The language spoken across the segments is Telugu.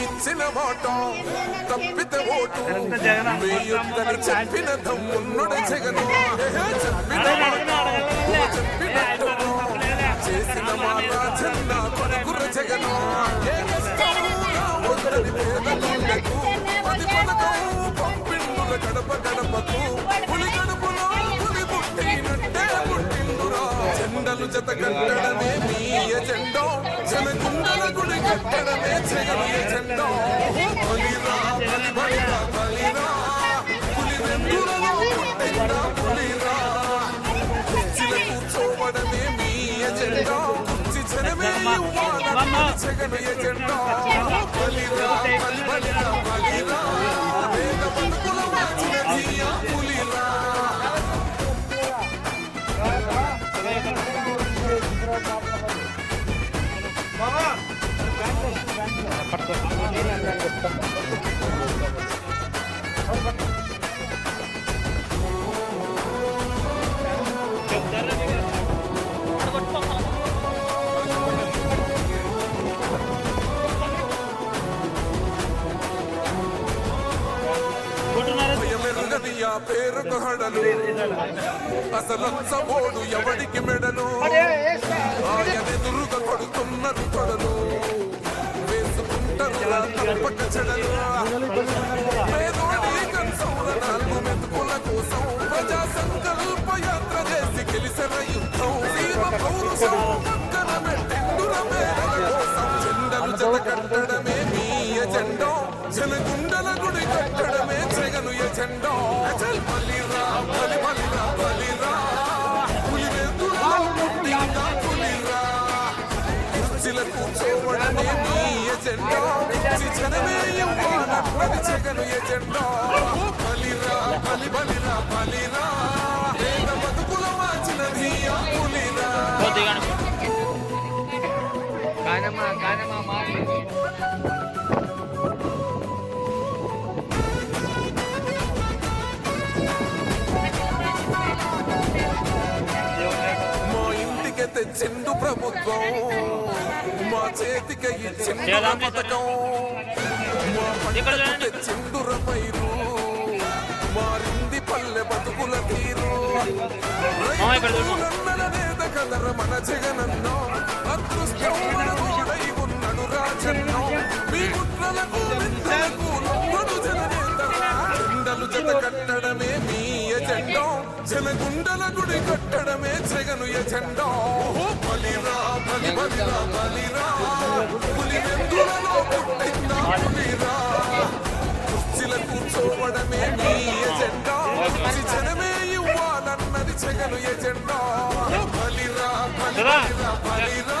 ఇచ్చిన మాట తప్పితే ఓటు. వేయొద్దని చెప్పిన దమ్మున్నడు జగను. చెప్పిన మాట. చెప్పినట్టు చేసిన మాట చిన్న కొడుకుర జగను. వద్దని పేదలకు ప్రతి పథకం పంపిండుల గడప గడపకు. పులి గడపలో జెండలు జత కట్టడమే మీ ఎజెండో. జన జనకుండల గుడి కట్టడమే జగన్ ఎజెండో. బలిరా బలి బలిరా. బలిరా పులి వెందులలో పుట్టిందా పులిరా? కుర్చీల కూర్చోవడమే మీ ఎజెండో. కుర్చీ జనమే ఇవ్వాలన్నది జగన్ ఎజెండో. బలిరా బలి బలిరా. బలిరా వేద బతుకుల మార్చిన ధీయా పులిరా. Gracias. ఆ పేరుకు హడలు అసలంచబోడు ఎవడికి మెడలు? ఆయనెదురుగా కొడుతున్నారు తొడలు వేసుకుంటారు తప్పక చెడలు. పేదోడి కంచంల నాలుగు మెతుకుల కోసం ప్రజా సంకల్ప యాత్ర చేసి గెలిసిన యుద్ధం. సీమ పౌరుషం పక్కన పెట్టిండుల మేడల కోసం. జెండలు జత కట్టడమే మీ ఎజెండో. జనగుండల గుడి కట్టడమే జగను ఎజెండో అచల్ బలిరా బలి బలిరా బలిరా పులి పుట్టిందా పులిరా కుర్చీల కూర్చోవడమే మీ ఎజెండో జనమే ఇవ్వాలన్నది జగను ఎజెండో బలిరా బలి బలిరా బలిరా బతుకుల మార్చినది ఆ పులిరా మారి. తెచ్చిండు ప్రభుత్వం. మా చేతికి ఇచ్చిండు పథకం. మా పంటకు తెచ్చిండు రమైరు మారింది పల్లె బతుకుల తీరు. రైతులన్నల నేత కదర మన జగనన్నో. అదృష్టం మన తోడై ఉన్నాడు రాజన్నో. మీ కుట్రలకు నిందలకు లొంగడు జననేత జత కట్టడమే మీ ఎజెండో జనగుండల గుడి కట్టడమే జగను ఎజెండో బలిరా బలి బలిరా బలిరా. పులి వెందులలో పుట్టిందా పులిరా? కుర్చీల కూర్చోవడమే మీ ఎజెండా. జనమే ఇవ్వాలన్నది జగను ఎజెండా బలిరా బలి బలిరా బలిరా.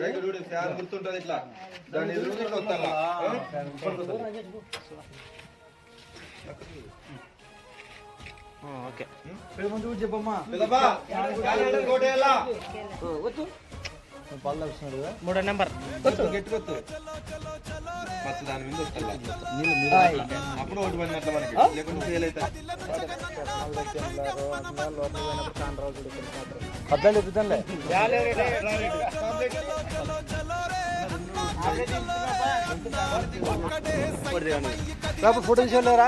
రైతు చూడు ఫ్యాన్ గుర్తుంటది ఇట్లా దాన్ని ఎదురు వస్తాను పెద్దబ్బా, మూడో నెంబర్. మస్తు దాని మీద. అప్పుడు ఒకటి పడినట్ల మనకి. లేకుంటే ఫెయిల్ అవుతాయి ఫోటో తీసుకోలేరా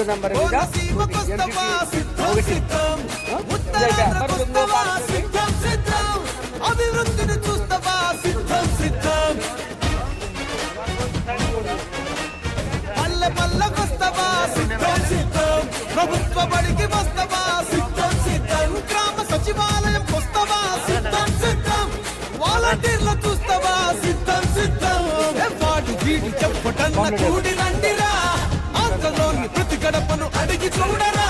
మూడు నెంబర్ సిద్ధం అభివృద్ధిని చూస్తవా సిద్ధం సిద్ధం. పల్లె పల్లెకొస్తవా సిద్ధం సిద్ధం. ప్రభుత్వ బడికి వస్తవా సిద్ధం సిద్ధం. గ్రామ సచివాలయం వస్తవా సిద్ధం సిద్ధం. వాలంటీర్ల చూస్తవా సిద్ధం సిద్ధం. ఏ వాడు వీడి చెప్పటన్న కూడి రండిరా ఆంధ్రలోని ప్రతి గడపను అడిగి చూడరా.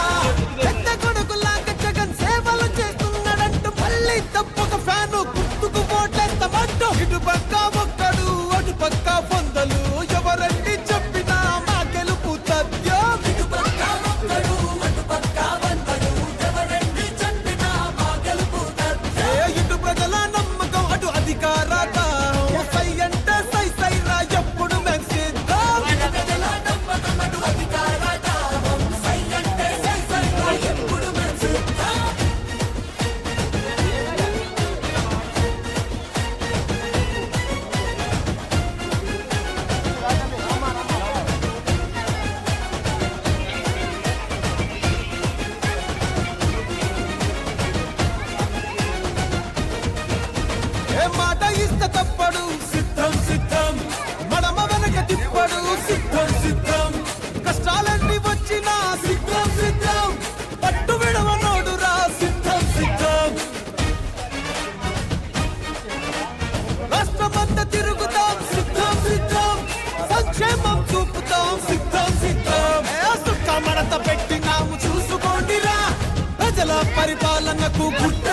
పరిపాలనకు గుట్టే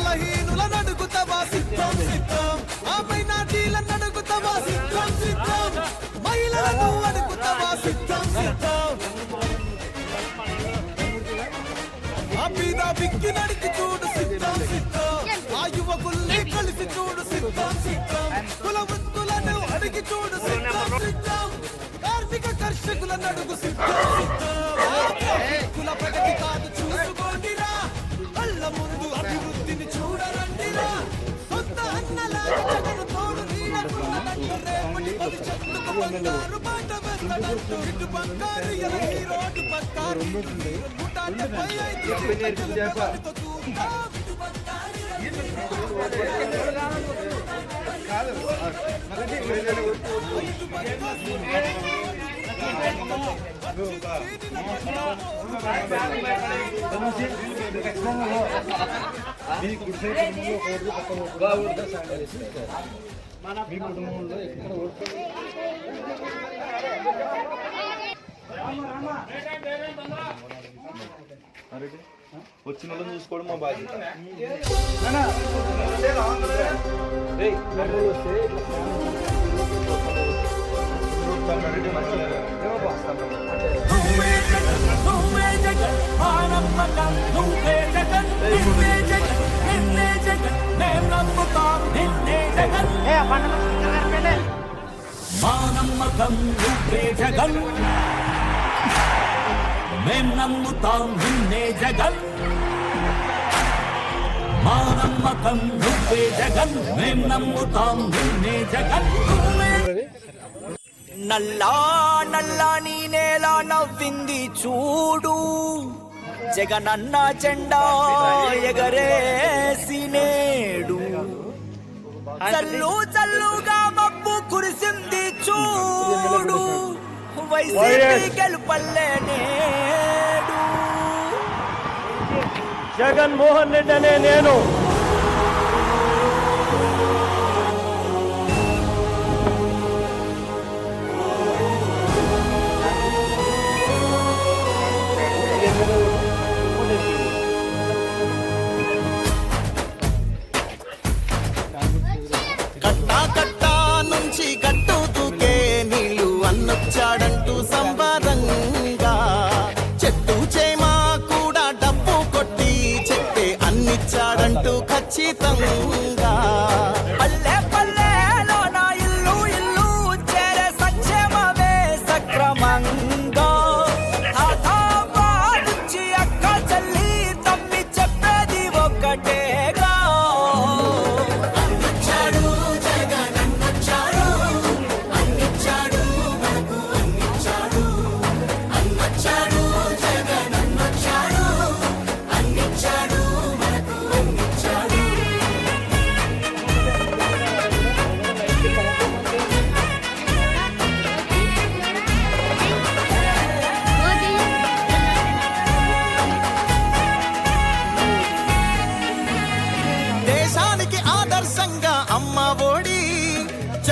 బలహీనుల అడుగుతావా సిద్ధం సిద్ధం. ఆపై నాటీల అడుగుతావా సిద్ధం సిద్ధం. మహిళలను అడుగుతావా సిద్ధం సిద్ధం. ఆ బిక్కి నడికి చూడు సిద్ధం సిద్ధం. ఆ యువకుల్ని కలిసి చూడు సిద్ధం సిద్ధం. కుల వృత్తులను అడిగి చూడు సిద్ధం సిద్ధం. కార్మిక కర్షకుల నడుగు సిద్ధం సిద్ధం. కుల ప్రగతి కాదు మీ కుటుంబంలో ఎక్కడ ఓడిపోయింది వచ్చిన వాళ్ళని చూసుకోవడం మా బాధ్యత ఏయ్, మెడలు నమ్మకం నువ్వే జగన్ మేం నమ్ముతాం నిన్నే జగన్. మా నమ్మకం నువ్వే జగన్ మేం నమ్ముతాం నిన్నే జగన్. నల్లా నల్లా నీ నేల నవ్వింది చూడు. జగనన్న జెండా ఎగరేసి నేడు చల్లు చల్లుగా మబ్బు కురిసింది చూడు. వైసీపీ జగన్మోహన్ రెడ్డి అనే నేను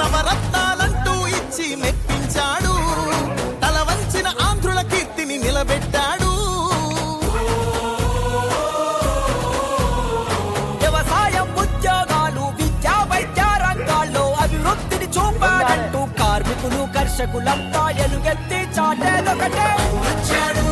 నవరత్నాలంటూ ఇచ్చి మెప్పించాడు. తల వంచిన ఆంధ్రుల కీర్తిని నిలబెట్టాడు. వ్యవసాయం ఉద్యోగాలు విద్యా వైద్య రంగాల్లో అభివృద్ధిని చూపాడంటూ కార్మికులు కర్షకులంతా ఎలుగెత్తి చాటేదొకటే. వచ్చాడు